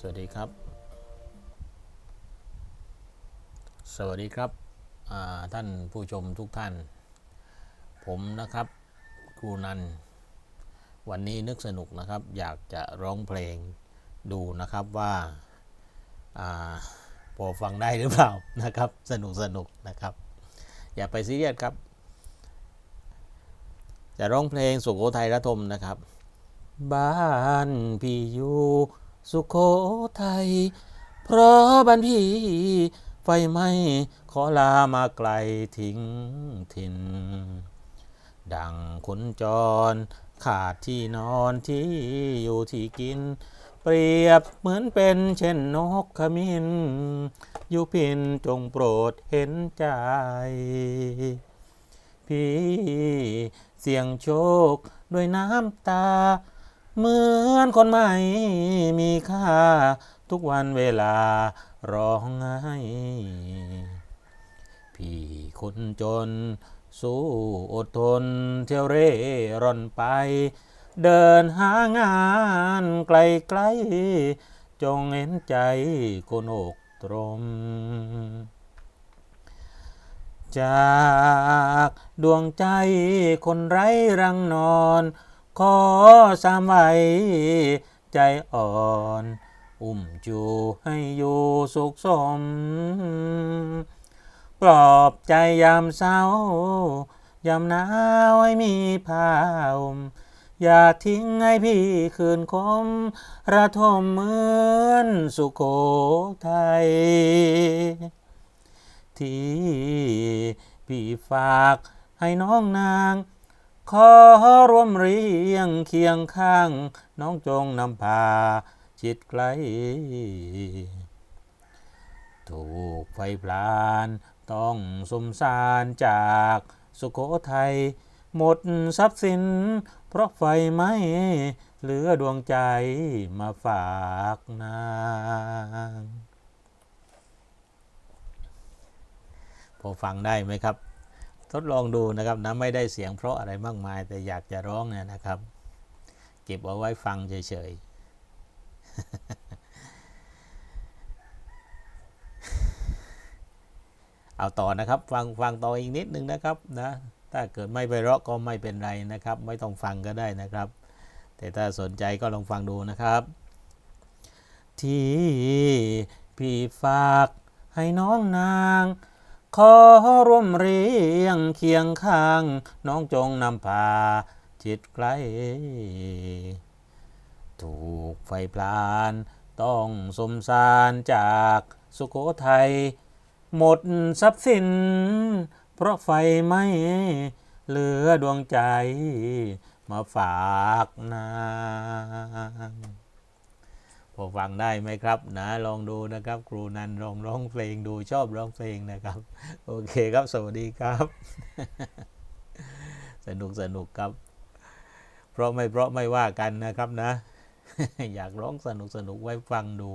สวัสดีครับ สวัสดีครับท่านผู้ชมทุกท่าน ผมนะครับครูนัน วันนี้นึกสนุกนะครับ อยากจะร้องเพลงดูนะครับว่าาพอฟังได้หรือเปล่านะครับ สนุกสนุกนะครับ อย่าไปซีเรียสครับ จะร้องเพลงสุโขทัยระทมนะครับ บ้านพี่อยู่ สุโขทัยเพราะบ้านพี่ไฟไหมขอลามาไกลทิ้งถิ่น ดังคนจร ขาดที่นอนที่อยู่ที่กิน เปรียบเหมือนเป็นเช่นนกขมิ้นอยู่พินจงโปรดเห็นใจ พี่เสี่ยงโชคด้วยน้ำตา เหมือนคนใหม่มีค่า ทุกวันเวลาร้องไห้พี่คนจน สู้อดทน เที่ยวเร่ร่อนไป เดินหางานไกลๆจงเห็นใจคนอกตรม จากดวงใจคนไร้รังนอน ขอสามไว้ใจอ่อน อุ้มจูให้อยู่สุขสม ปลอบใจยามเศร้ายามหนาวให้มีผ้าห่มอย่าทิ้งให้พี่คืนคม ระทมเหมือนสุโขทัยที่พี่ฝากให้น้องนาง ขอร่วมเรียงเคียงข้าง น้องจงนำพาชิดใกล ถูกไฟพลานต้องสมสารจากสุโขทัย หมดทรัพย์สิน เพราะไฟไหมเหลือดวงใจมาฝากนางพอฟังได้ไหมครับ ทดลองดูนะครับนะไม่ได้เสียงเพราะอะไรมากมาย แต่อยากจะร้องเนี่ยนะครับ เก็บเอาไว้ฟังเฉยๆ เอาต่อนะครับ ฟังฟังต่ออีกนิดนึงนะครับนะถ้าเกิดไม่ไปเราะก็ไม่เป็นไรนะครับ ไม่ต้องฟังก็ได้นะครับ แต่ถ้าสนใจก็ลองฟังดูนะครับ ที่พี่ฝากให้น้องนาง ขอร่วมเรียงเคียงข้าง น้องจงนำพาจิตใกล้ถูกไฟพลาน ต้องสมสารจากสุโขทัย หมดทรัพย์สิน เพราะไฟไหมเหลือดวงใจมาฝากนาง พอฟังได้ไหมครับนะลองดูนะครับ ครูนันลองร้องเพลงดูชอบร้องเพลงนะครับ โอเคครับสวัสดีครับ สนุกสนุกครับ เพราะไม่เพราะไม่ว่ากันนะครับนะ อยากร้องสนุกสนุกไว้ฟังดู